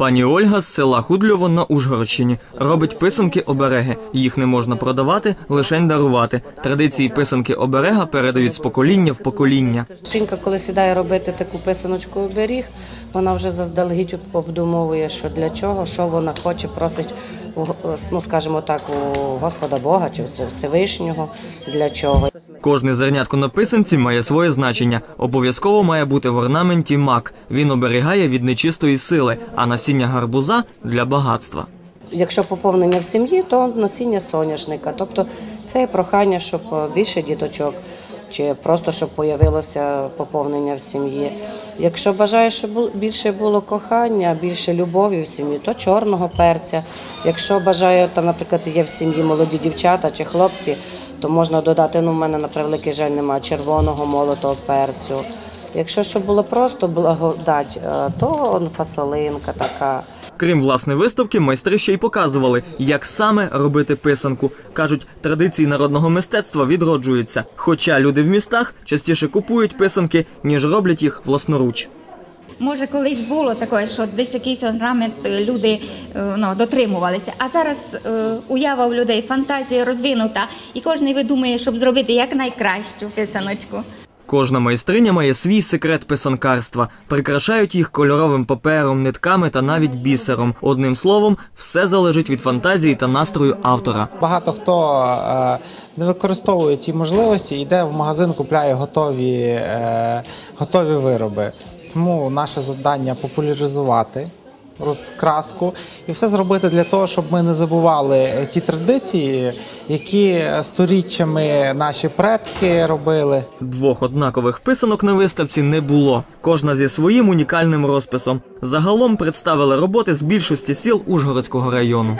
Пані Ольга з села Худльово на Ужгородщині робить писанки обереги. Їх не можна продавати, лише дарувати. Традиції писанки оберега передають з покоління в покоління. Жінка, коли сідає робити таку писаночку оберіг, вона вже заздалегідь обдумовує, що для чого, що вона хоче, просить ну, скажімо так, у Господа Бога чи Всевишнього, для чого. Кожне зернятко на писанці має своє значення. Обов'язково має бути в орнаменті мак. Він оберігає від нечистої сили, а насіння гарбуза для багатства. Якщо поповнення в сім'ї, то насіння соняшника. Тобто це є прохання, щоб е, більше діточок, чи просто щоб появилося поповнення в сім'ї. Якщо бажаєш, щоб більше було кохання, більше любові в сім'ї, то чорного перця. Якщо бажаю, там, наприклад, є в сім'ї молоді дівчата чи хлопці, то можна додати, ну, в мене на превеликий жаль немає червоного молотого перцю. Якщо щоб було просто благодать, е, то фасолинка така. Крім власне виставки, майстри ще й показували, як саме робити писанку. кажуть, традиції народного мистецтва відроджуються. Хоча люди в містах частіше купують писанки, ніж роблять їх власноруч. Може, колись було таке, що десь якийсь орнамент е, люди е, ну, дотримувалися. А зараз е, уява в людей, фантазія розвинута, і кожен видумує, щоб зробити якнайкращу писаночку. Кожна майстриня має свій секрет писанкарства. Прикрашають їх кольоровим папером, нитками та навіть бісером. Одним словом, все залежить від фантазії та настрою автора. Багато хто е, не використовує ті можливості, йде в магазин, купляє готові, е, готові вироби. Тому наше завдання популяризувати розкраску і все зробити для того, щоб ми не забували ті традиції, які сторіччями наші предки робили. Двох однакових писанок на виставці не було. Кожна зі своїм унікальним розписом. Загалом представили роботи з більшості сіл Ужгородського району.